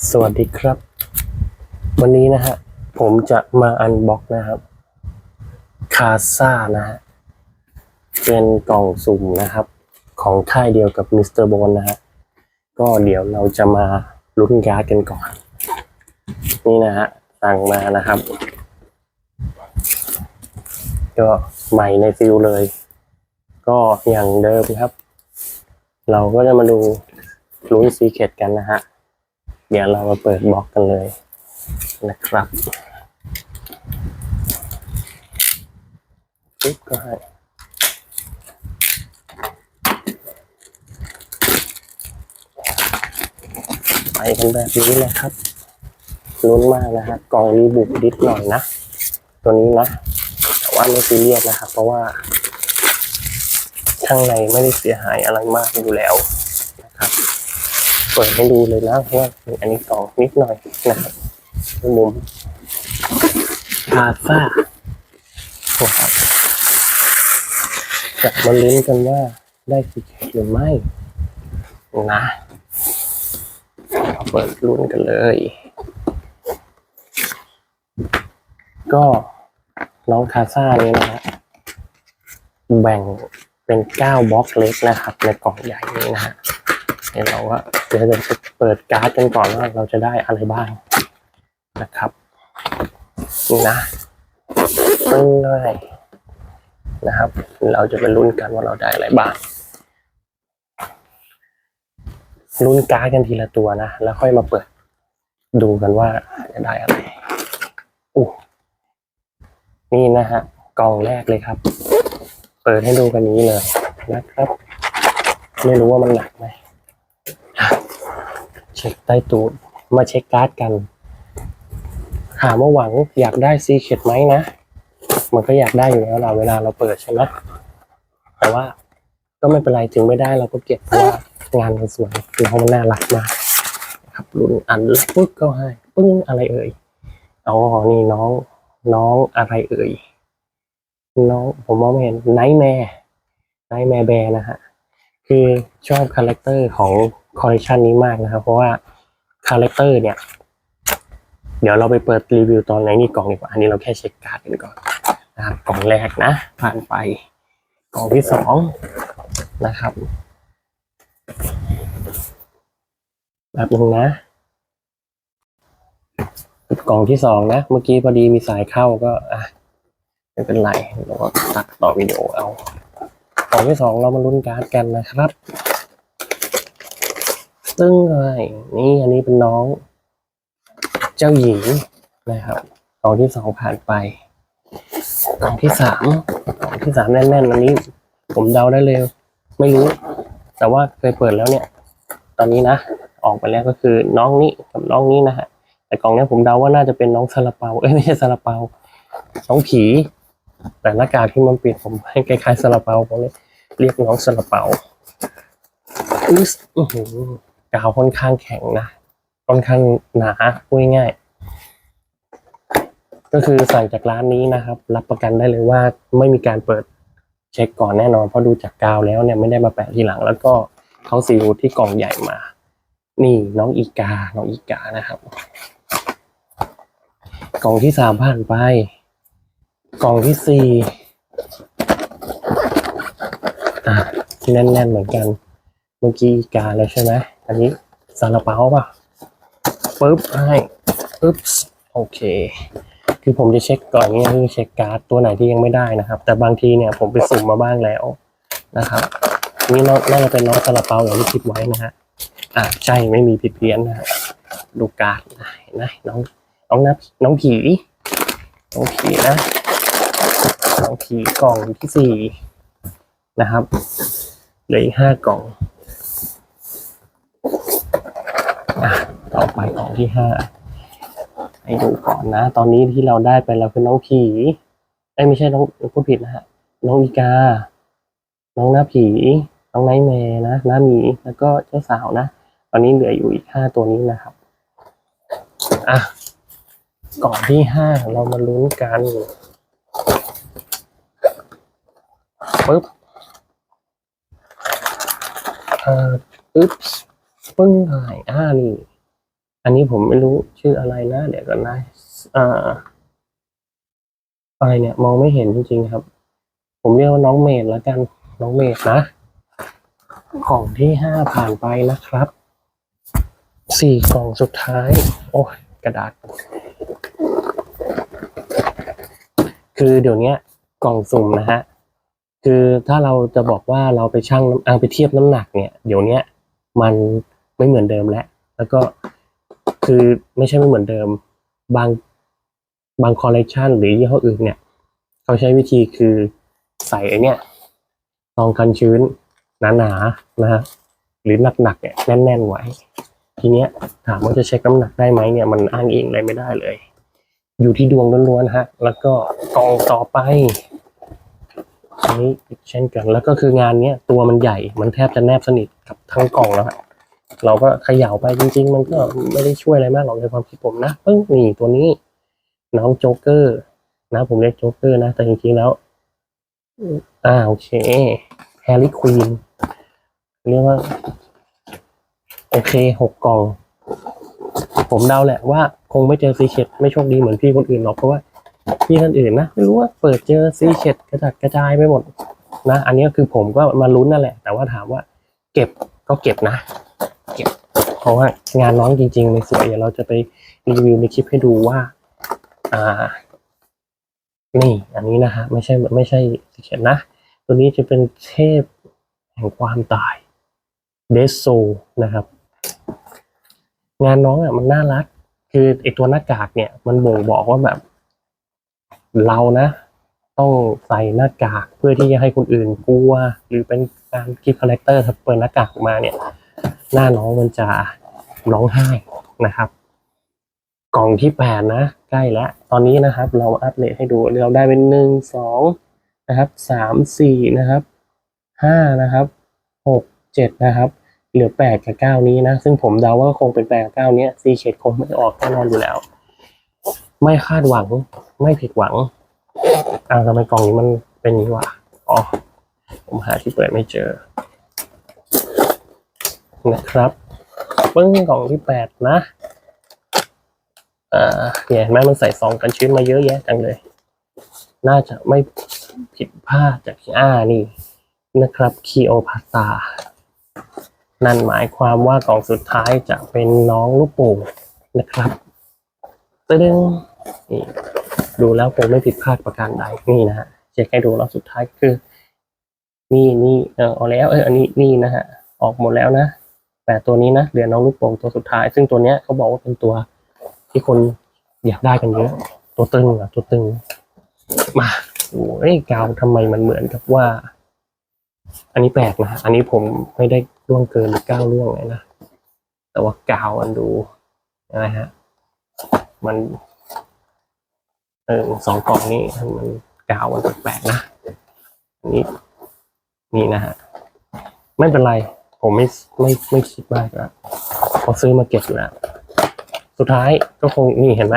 สวัสดีครับ วันนี้นะฮะ ผมจะมาอันบ็อกนะครับคาซ่านะฮะ เป็นกล่องสุ่มนะครับ ของค่ายเดียวกับมิสเตอร์บอลนะฮะ ก็เดี๋ยวเราจะมาลุ้นการ์ดกันก่อน นี่นะฮะ สั่งมานะครับ ก็ใหม่ในฟิลเลย ก็อย่างเดิมครับ เราก็จะมาดูลุ้นซีเคตกันนะฮะ เดี๋ยวเรามาเปิดบล็อกกันเลยนะครับปึ๊บก็ให้ไปกันแบบนี้เลยครับลุ้นมากนะฮะกองนี้บุกดิดหน่อยนะ ตัวนี้นะ แต่ว่าไม่ซีเรียสนะครับ เพราะว่า ข้างในไม่ได้เสียหายอะไรมากอยู่แล้วนะครับ เปิดให้ดูเลยนะเพราะว่ามีอันนี้สองนิดหน่อยนะครับมุมพาซ่านะครับจะมาลุ้นกันว่าได้สิทธิ์หรือไม่นะเราเปิดลุ้นกันเลย ก็น้องคาซ่านี้นะฮะแบ่งเป็นเก้าบล็อกเล็กนะครับ ในกล่องใหญ่นี้นะฮะ เดี๋ยวเราก็เดี๋ยวจะเปิดการ์ดกันก่อนว่าเราจะได้อะไรบ้างนะครับนี่นะปึ้งเลยนะครับ เราจะไปลุ้นกันว่าเราได้อะไรบ้างลุ้นการ์ดกันทีละตัวนะ แล้วค่อยมาเปิดดูกันว่าจะได้อะไรอู้นี่นะฮะกล่องแรกเลยครับ เปิดให้ดูกันนี้เลยนะครับ ไม่รู้ว่ามันหนักไหม ช็คใต้ตูด มาเช็คการ์ดกันถามว่าหวังอยากได้ซีเคดไหมนะ มันก็อยากได้อยู่แล้วเราเวลาเราเปิดใช่ไหมแต่ว่าก็ไม่เป็นไรถึงไม่ได้เราก็เก็บเพราะว่างานมันสวยน้องมันน่ารักมากครับรุ่นอันล็กปึ๊กก็ให้ปึ้งอะไรเอ่ยอ๋อนี่น้องน้องอะไรเอ่ยน้องผมมองไม่เห็นไนท์แมร์ไนท์แมร์แบร์นะฮะคือชอบคาแรคเตอร์ของ คอลเลคชันนี้มากนะครับ เพราะว่าคาแรคเตอร์เนี่ย เดี๋ยวเราไปเปิดรีวิวตอนไหนนี่กล่องดีกว่า อันนี้เราแค่เช็คการ์ดกันก่อนนะครับกล่องแรกนะ ผ่านไป กล่องที่สองนะครับแบบนึงนะกล่องที่สองนะ เมื่อกี้พอดีมีสายเข้าก็อะไม่เป็นไรเราก็ตัดต่อวิดีโอเอากล่องที่สองเรามาลุ้นการ์ดกันนะครับ ตึ้งเลยนี่อันนี้เป็นน้อง เจ้าหญิงนะครับกล่องที่สองผ่านไปกล่องที่สามกล่องที่สามแน่นๆอันนี้ ผมเดาได้เลย ไม่รู้ แต่ว่าเคยเปิดแล้วเนี่ย ตอนนี้นะออกไปแล้วก็คือน้องนี้กับน้องนี้นะฮะแต่กล่องเนี้ยผมเดาว่าน่าจะเป็นน้องซาลาเปาเอ้ยไม่ใช่ซาลาเปาน้องผี แต่หน้ากากที่มันปิดผมให้คล้ายๆซาลาเปาผมเลยเรียกน้องซาลาเปาอึสอื้อหือ กาวค่อนข้างแข็งนะค่อนข้างหนาพูดง่ายก็คือสั่งจากร้านนี้นะครับ รับประกันได้เลยว่าไม่มีการเปิดเช็คก่อนแน่นอนเพราะดูจากกาวแล้วเนี่ยไม่ได้มาแปะทีหลัง แล้วก็เขาซีลที่กล่องใหญ่มา นี่น้องอีกา น้องอีกานะครับ กล่องที่สามผ่านไป กล่องที่สี่อะแน่นๆเหมือนกัน เมื่อกี้อีกาแล้วใช่ไหม อันนี้ซาลาเปาป่ะปึ๊บให้ปึ๊บโอเค คือผมจะเช็คก่อนนี่คือเช็คการ์ดตัวไหนที่ยังไม่ได้นะครับ แต่บางทีเนี่ยผมไปสุ่มมาบ้างแล้วนะครับนี่น้องน่าจะเป็นน้องซาลาเปาอย่างที่คิดไว้นะฮะอะใช่ไม่มีผิดเพี้ยนนะฮะดูการ์ดนะน้องน้องนับน้องผีน้องผีนะน้องผีกล่องที่สี่นะครับเหลืออีกห้ากล่องอะ ต่อไปก่องที่ห้าให้ดูก่อนนะ ตอนนี้ที่เราได้ไปแล้วคือน้องผีไอ้ไม่ใช่น้องพูดผิดนะฮะ น้องอีกา น้องหน้าผี น้องไนท์แมร์นะ หน้าหมี แล้วก็เจ้าสาวนะ ตอนนี้เหลืออยู่อีกห้าตัวนี้นะครับ อะ ก่องที่ห้าเรามาลุ้นกันปึ๊บเอ่อปึ๊บปึ้งหายอ่านี่ อันนี้ผมไม่รู้ชื่ออะไรนะ เดี๋ยวก่อนนะอ่าอะไรเนี่ยมองไม่เห็นจริงๆครับ ผมเรียกว่าน้องเมดแล้วกันน้องเมดนะ ของที่ห้าผ่านไปนะครับสี่กล่องสุดท้าย โอ้ยกระดาษ คือเดี๋ยวนี้กล่องสุ่มนะฮะคือถ้าเราจะบอกว่าเราไปชั่งเอาไปเทียบน้ำหนักเนี่ย เดี๋ยวนี้มันไม่เหมือนเดิมแล้ว แล้วก็ คือไม่ใช่ไม่เหมือนเดิม บางบางคอลเลกชันหรือยี่ห้ออื่นเนี่ย เขาใช้วิธีคือใส่ไอเนี่ยรองกันชื้นหนาๆนะฮะหรือหนักๆเนี่ยแน่นๆไว้ ทีเนี้ยถามว่าจะเช็คน้ำหนักได้ไหมเนี่ยมันอ้างอิงอะไรไม่ได้เลย อยู่ที่ดวงล้วนๆฮะ แล้วก็กองต่อไปอันนี้อีกเช่นกัน แล้วก็คืองานเนี้ยตัวมันใหญ่มันแทบจะแนบสนิทกับทั้งกล่องแล้วฮะ เราก็เขย่าไปจริง ๆ มันก็ไม่ได้ช่วยอะไรมากหรอกในความคิดผมนะปึ้งนี่ตัวนี้ น้องโจ๊กเกอร์นะผมเรียกโจ๊กเกอร์นะ แต่จริงๆแล้ว อ่าโอเคแฮร์รี่ควีนเรียกว่า โอเคหกกล่อง ผมเดาแหละว่าคงไม่เจอซีเค็ดไม่โชคดีเหมือนพี่คนอื่นหรอกเพราะว่าพี่คนอื่นนะไม่รู้ว่าเปิดเจอซีเค็ดกระจัดกระจายไปหมดนะ อันนี้คือผมก็มาลุ้นนั่นแหละ แต่ว่าถามว่า เก็บก็เก็บนะ เก็บ เพราะว่างานน้องจริงๆในสวยเดี๋ยวเราจะไปรีวิวในคลิปให้ดูว่า อ่า นี่อันนี้นะฮะไม่ใช่ไม่ใช่ซีเค็ดนะ ตัวนี้จะเป็นเทพแห่งความตายเดซโซนะครับ งานน้องอะมันน่ารัก คือไอตัวหน้ากากเนี่ย มันบ่งบอกว่าแบบ เรานะต้องใส่หน้ากากเพื่อที่จะให้คนอื่นกลัว หรือเป็นการคิดคาแรคเตอร์ถ้าเปิดหน้ากากออกมาเนี่ย หน้าน้องมันจะร้องไห้นะครับ กล่องที่แปดนะใกล้แล้วตอนนี้นะครับ เราอัปเดตให้ดูเราได้เป็นหนึ่งสองนะครับสามสี่นะครับห้านะครับหกเจ็ดนะครับ เหลือแปดกับเก้านี้นะ ซึ่งผมเดาว่าคงเป็นแปดกับเก้านี้ซีเชดคงไม่ออกแน่นอนอยู่แล้ว ไม่คาดหวังไม่ผิดหวังอ้าวทำไมกล่องนี้มันเป็นอย่างนี้วะอ๋อผมหาที่เปิดไม่เจอ นะครับปึ้งกล่องที่แปดนะอ่าเนี่ยเห็นไหมมันใส่ซองกันชื้นมาเยอะแยะจังเลย น่าจะไม่ผิดพลาดจากที่อ่านี่นะครับคีโอพาตานั่นหมายความว่ากล่องสุดท้ายจะเป็นน้องลูกโป่งนะครับตึ้งนี่ดูแล้วคงไม่ผิดพลาดประการใดนี่นะฮะเช็คให้ดูแล้วสุดท้ายคือ นี่นี่เออเอาแล้วเอออันนี้นี่นะฮะออกหมดแล้วนะ แต่ตัวนี้นะเหลือน้องลูกโป่งตัวสุดท้าย ซึ่งตัวเนี้ยเขาบอกว่าเป็นตัวที่คนอยากได้กันเยอะ ตัวตึงอะตัวตึง มาโอ้ยกาวทำไมมันเหมือนกับว่า อันนี้แปลกนะ อันนี้ผมไม่ได้ล่วงเกินหรือก้าวล่วงเลยนะ แต่ว่ากาวมันดูอะไรฮะ มันเออสองกล่องนี้มันกาวมันแปลกๆนะนนี้นี่นะฮะ ไม่เป็นไร ผมไม่ไม่ไม่คิดมากแล้วเขาซื้อมาเก็บอยู่แล้วสุดท้ายก็คงนี่เห็นไหม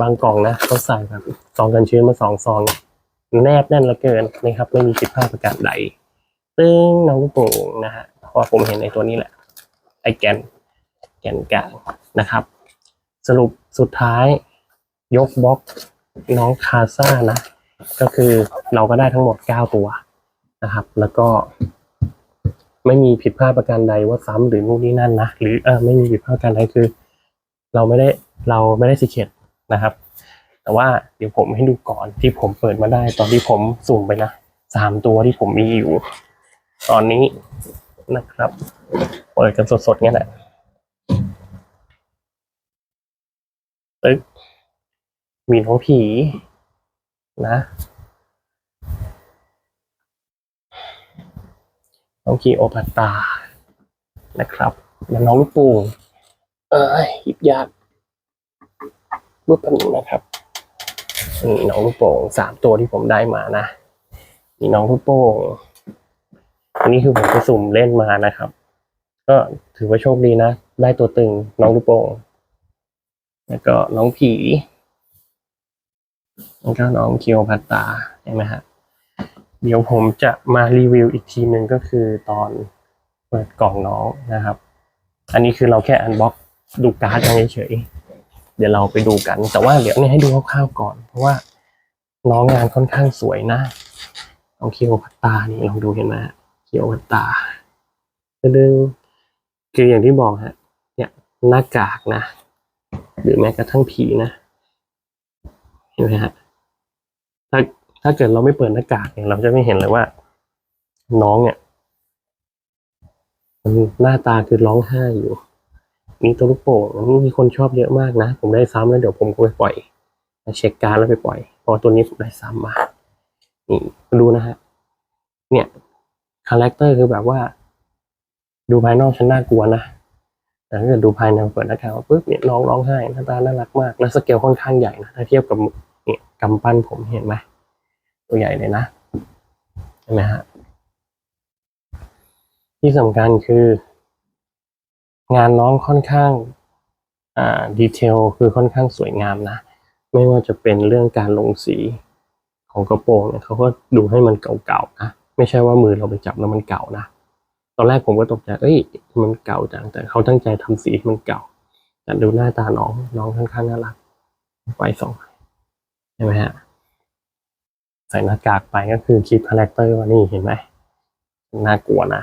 บางกล่องนะเขาใส่แบบซองกันชื้นมาสองซองแนบแน่นลือเกินนะครับ ไม่มีผิดพลาดประการใดซึ่งน้องลูกโป่งนะฮะเพราะผมเห็นในตัวนี้แหละ ไอแกนแกนกลางนะครับ สรุปสุดท้ายยกบล็อกน้องคาซ่านะ ก็คือเราก็ได้ทั้งหมด 9 ตัวนะครับ แล้วก็ ไม่มีผิดพลาดประการใดว่าซ้ำหรือนู่นนี่นั่นนะหรือเออไม่มีผิดพลาดประการใดคือ เราไม่ได้เราไม่ได้สิเคตนะครับ แต่ว่าเดี๋ยวผมให้ดูก่อนที่ผมเปิดมาได้ ตอนที่ผมสุ่มไปนะสามตัวที่ผมมีอยู่ ตอนนี้นะครับ เปิดกันสดๆเนี่ยแหละตึ๊กมีน้องผีนะ น้องคีโอพัตตา นะครับและน้องลูกปูงเอ้ยหยิบยากรูปแป๊บนึงนะครับนี่น้องลูกโป่งสามตัวที่ผมได้มานะนี่น้องลูกโป่งอันนี้คือผมไปสุ่มเล่นมานะครับ ก็ถือว่าโชคดีนะได้ตัวตึงน้องลูกโป่งแล้วก็น้องผีแล้วก็น้องคิโอพัตตาเห็นไหมฮะ เดี๋ยวผมจะมารีวิวอีกทีหนึ่งก็คือตอนเปิดกล่องน้องนะครับ อันนี้คือเราแค่อันบ็อกดูการ์ดกันเฉยๆเดี๋ยวเราไปดูกัน แต่ว่าเดี๋ยวเนี่ยให้ดูคร่าวๆก่อน เพราะว่าน้องงานค่อนข้างสวยนะลองเคียวพัตตานี่ลองดูเห็นไหมเคียวพัตตาดึงคืออย่างที่บอกฮะ เนี่ยหน้ากากนะ หรือแม้กระทั่งผีนะ เห็นไหมฮะ ถ้าเกิดเราไม่เปิดหน้ากากเนี่ยเราจะไม่เห็นเลยว่า น้องเนี่ยมันหน้าตาคือร้องไห้อยู่ มีตัวลูกโป่งอันนี้มีคนชอบเยอะมากนะ ผมได้ซ้ำแล้วเดี๋ยวผมก็ไปปล่อยเช็คการแล้วไปปล่อยเพราะตัวนี้ผมได้ซ้ำมานี่ดูนะฮะ เนี่ยคาแรคเตอร์คือแบบว่า ดูภายนอกฉันน่ากลัวนะแต่ถ้าเกิดดูภายในเปิดหน้ากากมาปุ๊บเนี่ยน้องร้องไห้หน้าตาน่ารักมากและสเกลค่อนข้างใหญ่นะถ้าเทียบกับเนี่ยกำปั้นผมเห็นไหม ตัวใหญ่เลยนะเห็นไหมฮะที่สำคัญคือ งานน้องค่อนข้างดีเทลคือค่อนข้างสวยงามนะ ไม่ว่าจะเป็นเรื่องการลงสีของกระโปรงเนี่ยเขาก็ดูให้มันเก่าๆนะไม่ใช่ว่ามือเราไปจับแล้วมันเก่านะตอนแรกผมก็ตกใจเอ้ยมันเก่าจังแต่เขาตั้งใจทำสีให้มันเก่าแต่ดูหน้าตาน้องน้องค่อนข้างน่ารักไฟสองใช่ไหมฮะ ใส่หน้ากากไปก็คือคลิปคาแรคเตอร์ว่านี่เห็นไหมน่ากลัวนะ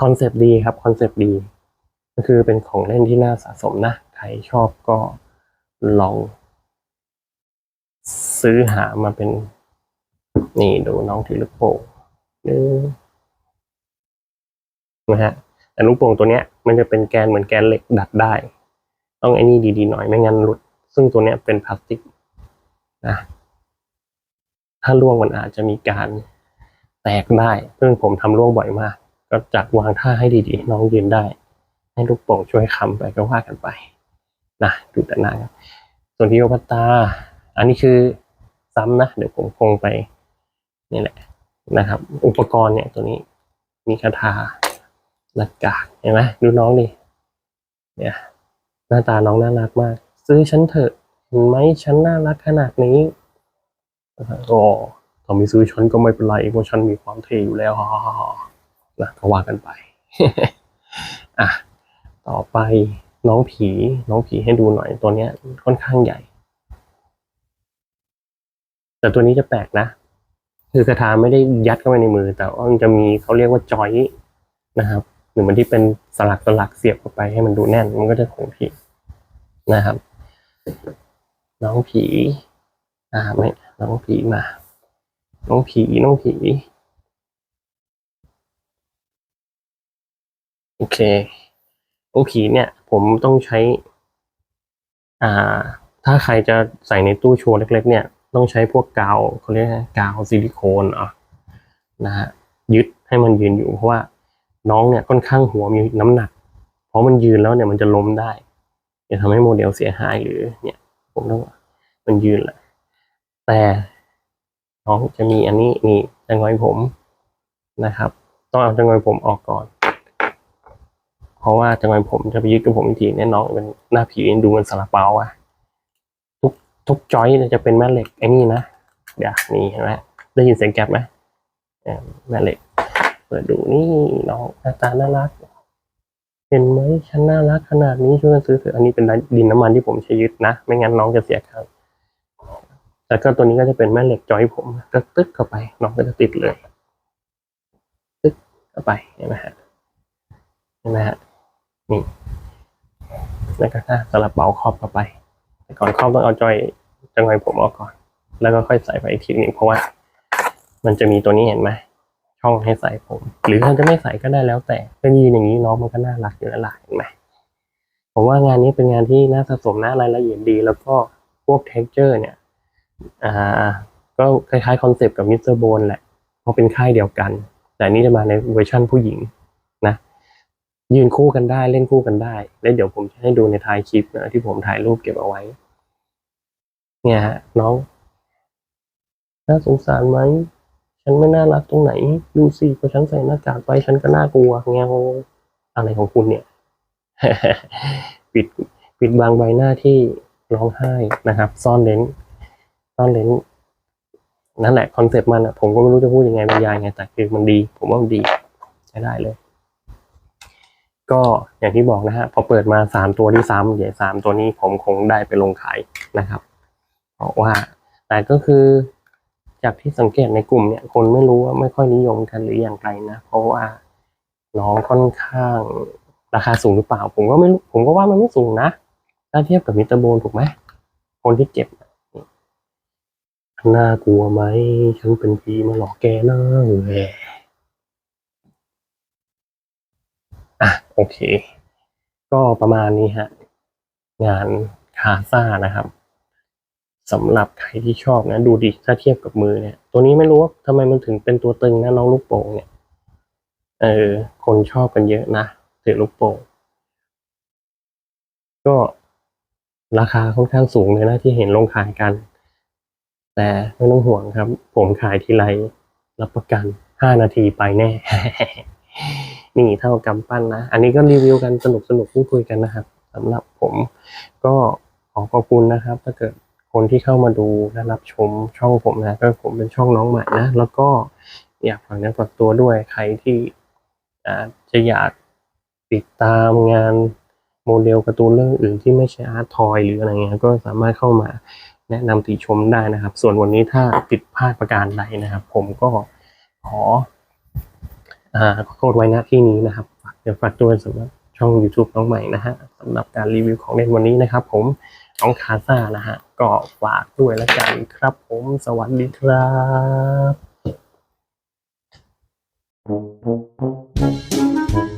คอนเซปต์ดีครับคอนเซปต์ดี ก็คือเป็นของเล่นที่น่าสะสมนะ ใครชอบก็ลอง ซื้อหามาเป็น นี่ดูน้องถือลูกโป่งนึงนะฮะแต่ลูกโป่งตัวเนี้ย มันจะเป็นแกนเหมือนแกนเหล็กดัดได้ ต้องไอ้นี่ดีๆหน่อยไม่งั้นหลุด ซึ่งตัวเนี้ยเป็นพลาสติกนะ ถ้าล่วงมันอาจจะมีการแตกได้ซึ่งผมทำล่วงบ่อยมาก ก็จัดวางท่าให้ดีๆ น้องยืนได้ ให้ลูกโป่งช่วยค้ำไปก็ว่ากันไปนะดูแต่หน้าครับส่วนที่โอพัตตา อันนี้คือซ้ำนะ เดี๋ยวผมคงไปนี่แหละนะครับ อุปกรณ์เนี่ยตัวนี้มีคาถาหน้ากากเห็นไหมดูน้องดิเนี่ยหน้าตาน้องน่ารักมาก ซื้อฉันเถอะเห็นไหมฉันน่ารักขนาดนี้ โอ้ถ้าไม่ซื้อฉันก็ไม่เป็นไรเพราะฉันมีความเท่อยู่แล้วนะก็ว่ากันไปอะต่อไปน้องผี น้องผีให้ดูหน่อยตัวเนี้ย ค่อนข้างใหญ่ แต่ตัวนี้จะแปลกนะ คือคาถาไม่ได้ยัดเข้าไปในมือ แต่ว่ามันจะมีเขาเรียกว่าจอยนะครับ หรือมันที่เป็นสลักสลักเสียบเข้าไปให้มันดูแน่น มันก็จะคงที่นะครับ น้องผี อ่าไม่น้องผีมา น้องผีน้องผี โอเค น้องผีเนี่ย ผมต้องใช้ อ่า ถ้าใครจะใส่ในตู้โชว์เล็ก ๆ เนี่ย ต้องใช้พวกกาวเขาเรียกกาวซิลิโคนอะนะฮะยึดให้มันยืนอยู่เพราะว่า น้องเนี่ยค่อนข้างหัวมีน้ำหนัก เพราะมันยืนแล้วเนี่ยมันจะล้มได้จะทำให้โมเดลเสียหายหรือเนี่ย ผมต้องมันยืนแหละ แต่น้องจะมีอันนี้นี่จังไว้ผมนะครับ ต้องเอาจังไว้ผมออกก่อน เพราะว่าจังไว้ผมจะไปยึดกับผมอีกทีเนี่ยน้องเป็นหน้าผีดูมันสลับเปาอะทุกทุกจอยจะเป็นแม่เหล็กไอ้นี่นะเดี๋ยวนี่เห็นไหมได้ยินเสียงแก๊บไหมแม่เหล็กเปิดดูนี่น้องหน้าตาน่ารักเห็นไหมฉันน่ารักขนาดนี้ช่วยกันซื้อเถอะอันนี้เป็นดินน้ำมันที่ผมใช้ยึดนะ ไม่งั้นน้องจะเสียค่า แล้วก็ตัวนี้ก็จะเป็นแม่เหล็กจอยผมก็ตึ๊กเข้าไปน้องก็จะติดเลย ตึ๊กเข้าไปเห็นไหมฮะเห็นไหมฮะนี่แล้วก็ถ้าสลับเบาครอบเข้าไป แต่ก่อนครอบต้องเอาจอยจังไงผมออกก่อน แล้วก็ค่อยใส่ไปอีกทีนึงเพราะว่า มันจะมีตัวนี้เห็นไหมช่องให้ใส่ผม หรือถ้าจะไม่ใส่ก็ได้แล้วแต่ก็ยืนอย่างนี้น้องมันก็น่ารักอยู่แล้วล่ะเห็นไหมผมว่างานนี้เป็นงานที่น่าสะสมนะรายละเอียดดี แล้วก็พวก texture เนี่ย อ่าก็คล้ายๆคอนเซปต์กับมิสเตอร์โบนแหละเพราะเป็นค่ายเดียวกัน แต่นี้จะมาในเวอร์ชั่นผู้หญิงนะยืนคู่กันได้เล่นคู่กันได้ แล้วเดี๋ยวผมจะให้ดูในท้ายคลิปนะที่ผมถ่ายรูปเก็บเอาไว้ เนี่ยฮะน้อง น่าสงสารไหมฉันไม่น่ารักตรงไหน ดูสิพอฉันใส่หน้ากากไปฉันก็น่ากลัวเงาอะไรของคุณเนี่ย ปิดปิดบางใบหน้าที่ร้องไห้นะครับ ซ่อนเลน ซ่อนเลนนั่นแหละคอนเซปต์มันอะผมก็ไม่รู้จะพูดยังไงบรรยายไง แต่คือมันดี ผมว่ามันดี ใช้ได้เลย ก็อย่างที่บอกนะฮะ พอเปิดมาสามตัวที่ซ้ำเดี๋ยวสามตัวนี้ผมคงได้ไปลงขายนะครับเพราะว่า แต่ก็คือจากที่สังเกตในกลุ่มเนี่ย คนไม่รู้ว่าไม่ค่อยนิยมกันหรืออย่างไรนะ เพราะว่าน้องค่อนข้างราคาสูงหรือเปล่า ผมก็ไม่ผมก็ว่ามันไม่สูงนะถ้าเทียบกับมิเตอร์โบนถูกไหมคนที่เจ็บ น่ากลัวไหม ฉันเป็นผีมาหลอกแกนะแหละอะโอเค ก็ประมาณนี้ฮะ งานคาซ่านะครับสำหรับใครที่ชอบนะ ดูดิถ้าเทียบกับมือเนี่ย ตัวนี้ไม่รู้ว่าทำไมมันถึงเป็นตัวตึงนะน้องลูกโป่งเนี่ย เออ คนชอบกันเยอะนะถือลูกโป่งก็ราคาค่อนข้างสูงเลยนะที่เห็นลงขายกัน แต่ไม่ต้องห่วงครับ ผมขายทีไรรับประกันห้านาทีไปแน่ นี่เท่ากำปั้นนะ อันนี้ก็รีวิวกันสนุกสนุกพูดคุยกันนะครับสำหรับผมก็ขอขอบคุณนะครับ ถ้าเกิดคนที่เข้ามาดูและรับชมช่องผมนะก็ผมเป็นช่องน้องใหม่นะ แล้วก็อยากฝากเนื้อฝากตัวด้วยใครที่จจะอยากติดตามงานโมเดลการ์ตูนเรื่องอื่นที่ไม่ใช่อาร์ตทอยหรืออะไรเงี้ยก็สามารถเข้ามา แนะนำติชมได้นะครับ ส่วนวันนี้ถ้าผิดพลาดประการใดนะครับ ผมก็ขออขอโทษไว้ณที่นี้นะครับฝากเดี๋ยวฝากด้วยสำหรับช่อง YouTube น้องใหม่นะฮะสำหรับการรีวิวของเล่นวันนี้นะครับ ผมน้องคาซ่านะฮะก็ฝากด้วยละกันครับ ผมสวัสดีครับ